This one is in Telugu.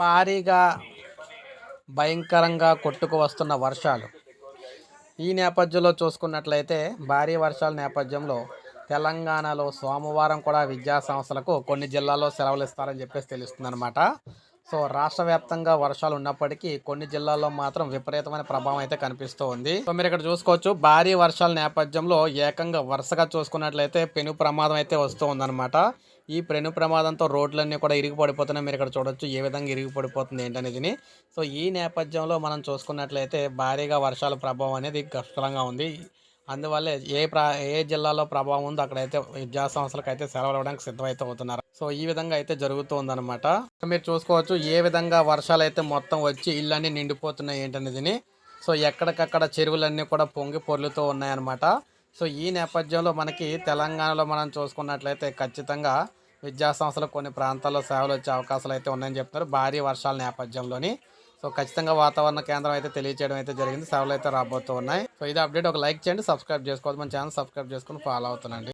భారీగా భయంకరంగా కొట్టుకు వస్తున్న వర్షాలు. ఈ నేపథ్యంలో చూసుకున్నట్లయితే భారీ వర్షాల నేపథ్యంలో తెలంగాణలో సోమవారం కూడా విద్యా సంస్థలకు కొన్ని జిల్లాల్లో సెలవులు ఇస్తారని చెప్పేసి తెలుస్తుంది అనమాట సో రాష్ట్ర వ్యాప్తంగా వర్షాలు ఉన్నప్పటికీ కొన్ని జిల్లాల్లో మాత్రం విపరీతమైన ప్రభావం అయితే కనిపిస్తూ ఉంది. సో మీరు ఇక్కడ చూసుకోవచ్చు భారీ వర్షాల నేపథ్యంలో ఏకంగా వరుసగా చూసుకున్నట్లయితే పెను ప్రమాదం అయితే వస్తూ ఉందన్నమాట. ఈ పెను ప్రమాదంతో రోడ్లన్నీ కూడా ఇరిగి పడిపోతున్నాయి మీరు ఇక్కడ చూడొచ్చు ఏ విధంగా ఇరిగి పడిపోతుంది ఏంటనేది సో ఈ నేపథ్యంలో మనం చూసుకున్నట్లయితే భారీగా వర్షాల ప్రభావం అనేది కష్టంగా ఉంది. అందువల్ల ఏ ప్రా ఏ జిల్లాలో ప్రభావం ఉందో అక్కడైతే విద్యా సంస్థలకు అయితే సెలవులు ఇవ్వడానికి సిద్ధమైతే అవుతున్నారు సో ఈ విధంగా అయితే జరుగుతుందన్నమాట. మీరు చూసుకోవచ్చు ఏ విధంగా వర్షాలు అయితే మొత్తం వచ్చి ఇళ్ళన్నీ నిండిపోతున్నాయి ఏంటనేదిని. సో ఎక్కడికక్కడ చెరువులన్నీ కూడా పొంగి పొర్లుతూ ఉన్నాయన్నమాట. సో ఈ నేపథ్యంలో మనకి తెలంగాణలో మనం చూసుకున్నట్లయితే ఖచ్చితంగా విద్యా సంస్థలు కొన్ని ప్రాంతాల్లో సేవలు వచ్చే అవకాశాలు అయితే ఉన్నాయని చెప్తున్నారు. భారీ వర్షాల నేపథ్యంలోని. సో ఖచ్చితంగా వాతావరణ కేంద్రం అయితే తెలియజేయడం అయితే జరిగింది. సేవలు అయితే రాబోతూ ఉన్నాయి సో ఇది అప్డేట్. ఒక లైక్ చేయండి సబ్స్క్రైబ్ చేసుకోవద్దు మన ఛానల్ సబ్స్క్రైబ్ చేసుకుని ఫాలో అవుతుందండి